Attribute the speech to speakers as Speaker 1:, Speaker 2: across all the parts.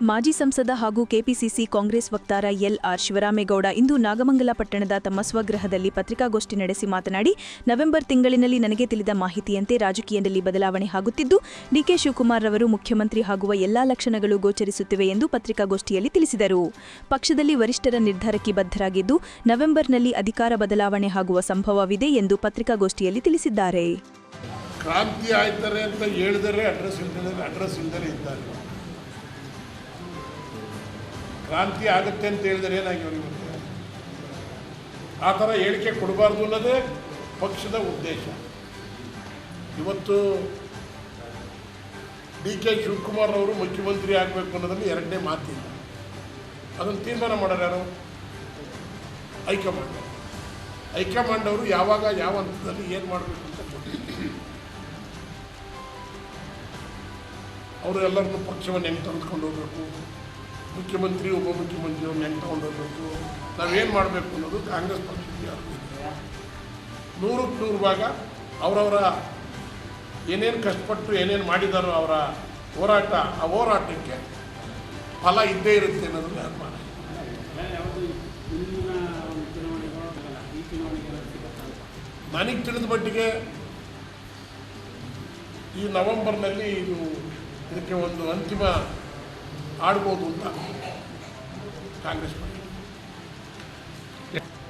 Speaker 1: ಮಾಜಿ ಸಂಸದ ಹಾಗೂ ಕೆಪಿಸಿಸಿ ಕಾಂಗ್ರೆಸ್ ವಕ್ತಾರ ಎಲ್ ಆರ್ ಶಿವರಾಮೇಗೌಡ ಇಂದು ನಾಗಮಂಗಲ ಪಟ್ಟಣದ ತಮ್ಮ ಸ್ವಗೃಹದಲ್ಲಿ ಪತ್ರಿಕಾಗೋಷ್ಠಿ ನಡೆಸಿ ಮಾತನಾಡಿ, ನವೆಂಬರ್ ತಿಂಗಳಿನಲ್ಲಿ ನನಗೆ ತಿಳಿದ ಮಾಹಿತಿಯಂತೆ ರಾಜಕೀಯದಲ್ಲಿ ಬದಲಾವಣೆ ಆಗುತ್ತಿದ್ದು, ಡಿಕೆ ಶಿವಕುಮಾರ್ ರವರು ಮುಖ್ಯಮಂತ್ರಿ ಆಗುವ ಎಲ್ಲಾ ಲಕ್ಷಣಗಳು ಗೋಚರಿಸುತ್ತಿವೆ ಎಂದು ಪತ್ರಿಕಾಗೋಷ್ಠಿಯಲ್ಲಿ ತಿಳಿಸಿದರು. ಪಕ್ಷದಲ್ಲಿ ವರಿಷ್ಠರ ನಿರ್ಧಾರಕ್ಕೆ ಬದ್ಧರಾಗಿದ್ದು, ನವೆಂಬರ್ನಲ್ಲಿ ಅಧಿಕಾರ ಬದಲಾವಣೆ ಆಗುವ ಸಂಭವವಿದೆ ಎಂದು ಪತ್ರಿಕಾಗೋಷ್ಠಿಯಲ್ಲಿ ತಿಳಿಸಿದ್ದಾರೆ.
Speaker 2: ಕ್ರಾಂತಿ ಆಯ್ತಾರೆ ಅಂತ ಹೇಳಿದರೆ ಅಡ್ರೆಸ್ ಇಲ್ದರೆ ಅಡ್ರೆಸ್ ಇಲ್ದರೆ ಇದ್ದಾರೆ. ಕ್ರಾಂತಿ ಆಗುತ್ತೆ ಅಂತ ಹೇಳಿದರೆ ಏನಾಗಿ ಆ ಥರ ಹೇಳಿಕೆ ಕೊಡಬಾರ್ದು ಅನ್ನೋದೇ ಪಕ್ಷದ ಉದ್ದೇಶ. ಇವತ್ತು ಡಿ ಕೆ ಶಿವಕುಮಾರ್ ಅವರು ಮುಖ್ಯಮಂತ್ರಿ ಆಗಬೇಕು ಅನ್ನೋದ್ರಲ್ಲಿ ಎರಡನೇ ಮಾತಿಲ್ಲ. ಅದನ್ನು ತೀರ್ಮಾನ ಮಾಡೋರು ಯಾರು? ಹೈಕಮಾಂಡ್. ಹೈಕಮಾಂಡ್ ಅವರು ಯಾವಾಗ, ಯಾವ ಹಂತದಲ್ಲಿ ಏನು ಮಾಡಬೇಕು ಅಂತ ಅವರು ಎಲ್ಲರನ್ನೂ ಪಕ್ಷವನ್ನು ಹೆಂಗೆ ತಂದುಕೊಂಡು ಹೋಗ್ಬೇಕು? ಮುಖ್ಯಮಂತ್ರಿ ಉಪಮುಖ್ಯಮಂತ್ರಿಯವ್ರನ್ನ ಹೆಂಗೆ ತಗೊಂಡು ಹೋಗ್ಬೇಕು ನಾವೇನು ಮಾಡಬೇಕು ಅನ್ನೋದು ಕಾಂಗ್ರೆಸ್ ಪಕ್ಷಕ್ಕೆ. ನೂರಕ್ಕೆ ನೂರು ಭಾಗ ಅವರವರ ಏನೇನು ಕಷ್ಟಪಟ್ಟು ಏನೇನು ಮಾಡಿದಾರೋ ಅವರ ಹೋರಾಟ, ಆ ಹೋರಾಟಕ್ಕೆ ಫಲ ಇದ್ದೇ ಇರುತ್ತೆ ಅನ್ನೋದು ಅನುಮಾನ ನನಗೆ ತಿಳಿದ ಮಟ್ಟಿಗೆ ಈ ನವೆಂಬರ್ನಲ್ಲಿ ಇದು ಇದಕ್ಕೆ ಒಂದು ಅಂತಿಮ ಆಡ್ಬೋದು ಅಂತ ಕಾಂಗ್ರೆಸ್ ಪಕ್ಷ.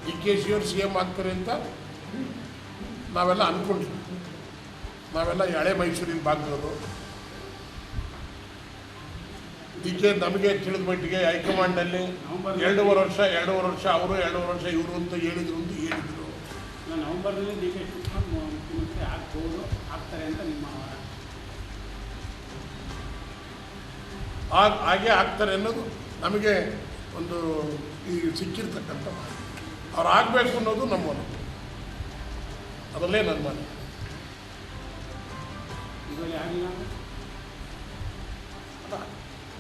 Speaker 2: ಡಿ ಕೆ ಶಿವರು ಸಿ ಎಂ ಆಗ್ತಾರೆ ಅಂತ ನಾವೆಲ್ಲ ಅಂದ್ಕೊಂಡಿದ್ವಿ ನಾವೆಲ್ಲ ಹಳೆ ಮೈಸೂರಿನ ಭಾಗದವರು. ಡಿ ಕೆ ನಮಗೆ ತಿಳಿದ ಮಟ್ಟಿಗೆ ಹೈಕಮಾಂಡಲ್ಲಿ ಎರಡೂವರೆ ವರ್ಷ ಎರಡೂವರೆ ವರ್ಷ ಅವರು ಎರಡೂವರೆ ವರ್ಷ ಇವರು ಅಂತ ಹೇಳಿದ್ರು ಅಂತ ಹೇಳಿದರು.
Speaker 3: ನವೆಂಬರ್ನಲ್ಲಿ ಡಿ ಕೆ ಶಿವಕುಮಾರ್ ಮುಖ್ಯಮಂತ್ರಿ ಆಗ್ಬೋದು ಆಗ್ತಾರೆ ಅಂತ ನಿಮ್ಮ
Speaker 2: ಆ- ಹಾಗೆ ಆಗ್ತಾರೆ ಅನ್ನೋದು ನಮಗೆ ಒಂದು ಈ ಸಿಕ್ಕಿರ್ತಕ್ಕಂಥ ಅವ್ರು ಆಗಬೇಕು ಅನ್ನೋದು ನಮ್ಮ ಅದರಲ್ಲೇ ನನ್ನ ಮನೆ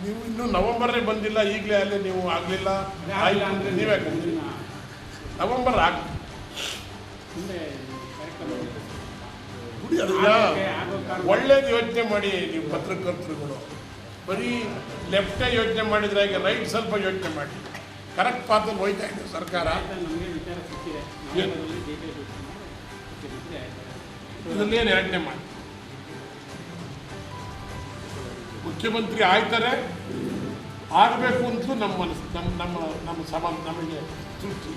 Speaker 2: ನೀವು ಇನ್ನೂ ನವೆಂಬರ್ನೇ ಬಂದಿಲ್ಲ ಈಗಲೇ ಅಲ್ಲೇ ನೀವು ಆಗಲಿಲ್ಲ ನೀವೇ ನವೆಂಬರ್ ಆಗ
Speaker 3: ಆಗೋ
Speaker 2: ಒಳ್ಳೇದು ಯೋಚನೆ ಮಾಡಿ ನೀವು ಪತ್ರಕರ್ತರುಗಳು. ಬರೀ ಲೆಫ್ಟೇ ಯೋಚನೆ ಮಾಡಿದ್ರೆ ಈಗ ರೈಟ್ ಸ್ವಲ್ಪ ಯೋಚನೆ ಮಾಡಿ. ಕರೆಕ್ಟ್ ಪಾತ್ರದಲ್ಲಿ ಹೋಯ್ತಾ ಇದೆ ಸರ್ಕಾರ. ಇದನ್ನೇನು ಯೋಚನೆ ಮಾಡಿ? ಮುಖ್ಯಮಂತ್ರಿ ಆಯ್ತಾರೆ, ಆಗಬೇಕು ಅಂತಲೂ ನಮ್ಮ ಮನಸ್ಸು, ನಮ್ಮ ನಮ್ಮ ನಮ್ಮ ಸಮ, ನಮಗೆ ತೃಪ್ತಿ.